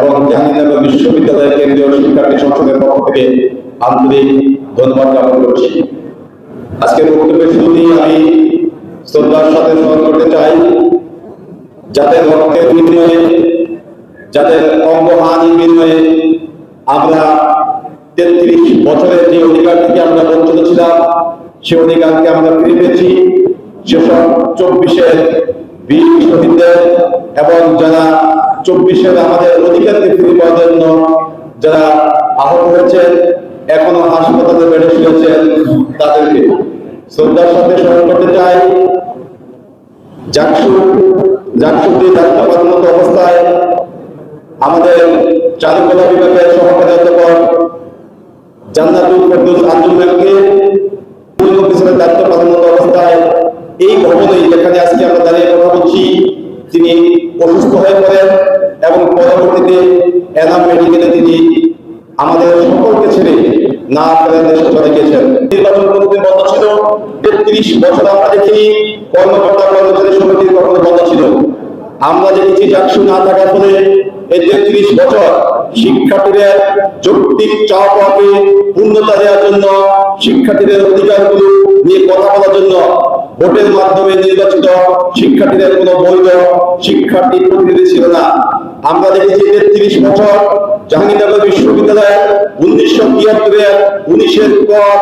এবং জাহাঙ্গীরনগর বিশ্ববিদ্যালয়ের কেন্দ্রীয় শিক্ষার্থী সংসদের পক্ষ থেকে আন্তরিক ধন্যবাদ জ্ঞাপন করছি। আজকের বক্তব্যের শুরুতেই আমি শ্রদ্ধার সাথে স্মরণ করতে চাই যাদের রক্তের বিনিময়ে যাদের অঙ্গহানির বিনিময়ে আমরা তেত্রিশ বছরের যে অধিকার থেকে আমরা বঞ্চিত ছিলাম, সে অধিকারকে আমরা ফিরে পেয়েছি। সেসব চব্বিশের বীর শহীদদের এবং যারা চব্বিশের আমাদের অধিকারকে ফিরে পাওয়ার জন্য যারা আহত হয়েছেন, এখনও হাসপাতালে বেড়ে শুয়েছেন তাদেরকে শ্রদ্ধার সাথে স্মরণ করতে চাই। দায়িত্ব পালনত অবস্থায় আমাদের চারুকলা বিভাগের সহকারী অধ্যাপক জান্নাতুল ফেরদৌস পুলিশ অফিসারের দায়িত্ব পালনত অবস্থায় এই ভবনেই যেখানে আজকে আমরা দাঁড়িয়ে কথা বলছি, তিনি অসুস্থ হয়ে পড়েন। এবং পরবর্তীতে এনাম মেডিকেলে তিনি আমাদের সকলকে ছেড়ে না দেশে চলে গেছেন নির্বাচন কোনদিন বন্ধ ছিল তেত্রিশ বছর আমরা দেখিনি কর্মকর্তা কর্মচারী সমিতির কখনো বন্ধ ছিল। আমরা দেখেছি চাকসু না থাকার ফলে এই তেত্রিশ বছর শিক্ষার্থীদের যৌক্তিক চাওয়াকে পূর্ণতা দেওয়ার জন্য, শিক্ষার্থীদের অধিকারগুলো নিয়ে কথা বলার জন্য ভোটের মাধ্যমে নির্বাচিত শিক্ষার্থীদের কোনো বৈধ শিক্ষার্থী প্রতিনিধি ছিল না। আমরা দেখেছি তেত্রিশ বছর জাহাঙ্গীরনগর বিশ্ববিদ্যালয়ে উনিশশো তিয়াত্তরের উনিশের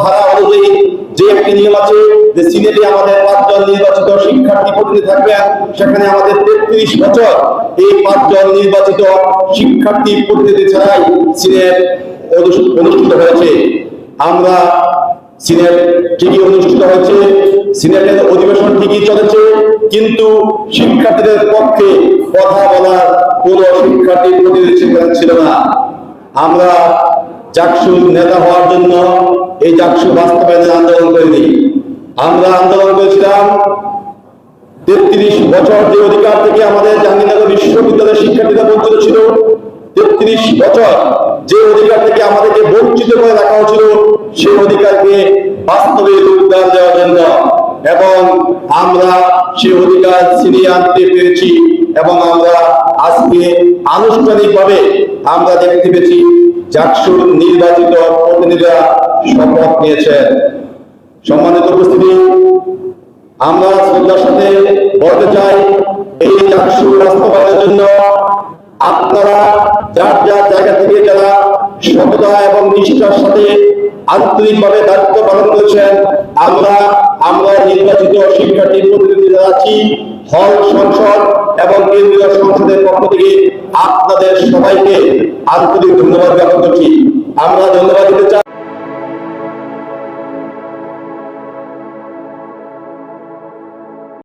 ধারা অনুযায়ী যে একটি নিয়ম আছে যে সিনেটে আমাদের পাঁচজন নির্বাচিত শিক্ষার্থী প্রতিনিধি থাকবেন সেখানে আমাদের তেত্রিশ বছর এই পাঁচজন নির্বাচিত শিক্ষার্থী প্রতিনিধি ছাড়াই সিনেট অনুষ্ঠিত হয়েছে। আমরা সিনেট ঠিকই অনুষ্ঠিত হয়েছে, সিনেটের অধিবেশন ঠিকই চলেছে, কিন্তু শিক্ষার্থীদের পক্ষে কথা বলার কোন শিক্ষার্থী প্রতিনিধি সেখানে ছিল না। আমরা চাকসু নেতা হওয়ার জন্য এই চাকসু বাস্তবায়নের আন্দোলন করিনি। আমরা আন্দোলন করেছিলাম তেত্রিশ বছর যে অধিকার থেকে আমাদের জাহাঙ্গীরনগর বিশ্ববিদ্যালয়ের শিক্ষার্থীরা বঞ্চিত ছিল, তেত্রিশ বছর যে অধিকার থেকে আমাদেরকে বঞ্চিত করে রাখা হয়েছিল, সেই অধিকারকে বাস্তবে রূপদান জন্য এবং আমরা সেই অধিকার ছিনিয়ে আনতে পেরেছি এবং আমরা আজকে আনুষ্ঠানিকভাবে আমরা দেখতে পেয়েছি জাকসুর নির্বাচিত প্রতিনিধিরা শপথ নিয়েছেন। সম্মানিত উপস্থিতি, আমরা শ্রদ্ধার সাথে বলতে চাই, এই চাকসু বাস্তবায়নের জন্য আপনারা যার যার জায়গা থেকে যারা সততা এবং নিষ্ঠার সাথে আন্তরিকভাবে দায়িত্ব পালন করেছেন। আমরা আমরা নির্বাচিত শিক্ষার্থী প্রতিনিধিরা আছি, হল সংসদ এবং কেন্দ্রীয় সংসদের পক্ষ থেকে আপনাদের সবাইকে আন্তরিক ধন্যবাদ জ্ঞাপন করছি। আমরা ধন্যবাদ